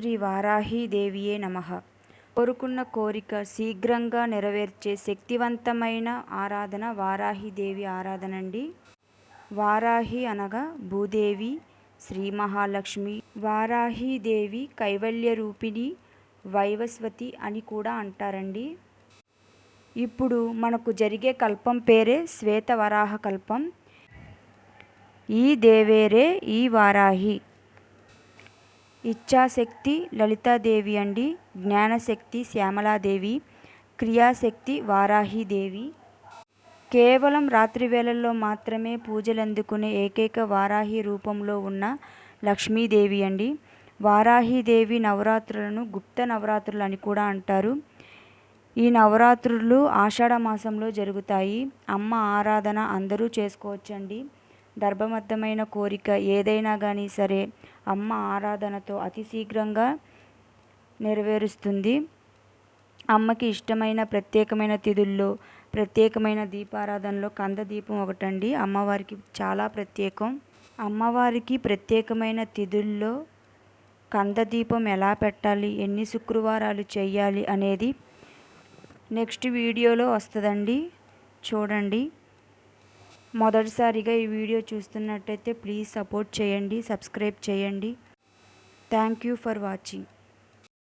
శ్రీ వారాహీదేవియే నమ. కోరుకున్న కోరిక శీఘ్రంగా నెరవేర్చే శక్తివంతమైన ఆరాధన వారాహీదేవి ఆరాధన అండి వారాహి అనగా భూదేవి శ్రీ మహాలక్ష్మి వారాహీదేవి కైవల్య రూపిణి వైవస్వతి అని కూడా అంటారండి. ఇప్పుడు మనకు జరిగే కల్పం పేరే శ్వేతవరాహ కల్పం. ఈ దేవేరే ఈ వారాహి. ఇచ్ఛాశక్తి లలితాదేవి అండి జ్ఞానశక్తి శ్యామలాదేవి క్రియాశక్తి వారాహిదేవి. కేవలం రాత్రి వేళల్లో మాత్రమే పూజలు అందుకునే ఏకైక వారాహి రూపంలో ఉన్న లక్ష్మీదేవి అండి. వారాహిదేవి నవరాత్రులను గుప్త నవరాత్రులు అని కూడా అంటారు. ఈ నవరాత్రులు ఆషాఢ మాసంలో జరుగుతాయి. అమ్మ ఆరాధన అందరూ చేసుకోవచ్చండి. ధర్మబద్ధమైన కోరిక ఏదైనా కానీ సరే అమ్మ ఆరాధనతో అతి శీఘ్రంగా నెరవేరుస్తుంది. అమ్మకి ఇష్టమైన ప్రత్యేకమైన తిథుల్లో ప్రత్యేకమైన దీపారాధనలో కంద దీపం ఒకటండి. అమ్మవారికి చాలా ప్రత్యేకం. అమ్మవారికి ప్రత్యేకమైన తిథుల్లో కంద దీపం ఎలా పెట్టాలి? ఎన్ని శుక్రవారాలు చేయాలి అనేది నెక్స్ట్ వీడియోలో వస్తుందండి. చూడండి. మొదటిసారిగా ఈ వీడియో చూస్తున్నట్టయితే ప్లీజ్ సపోర్ట్ చేయండి సబ్స్క్రైబ్ చేయండి. Thank you for watching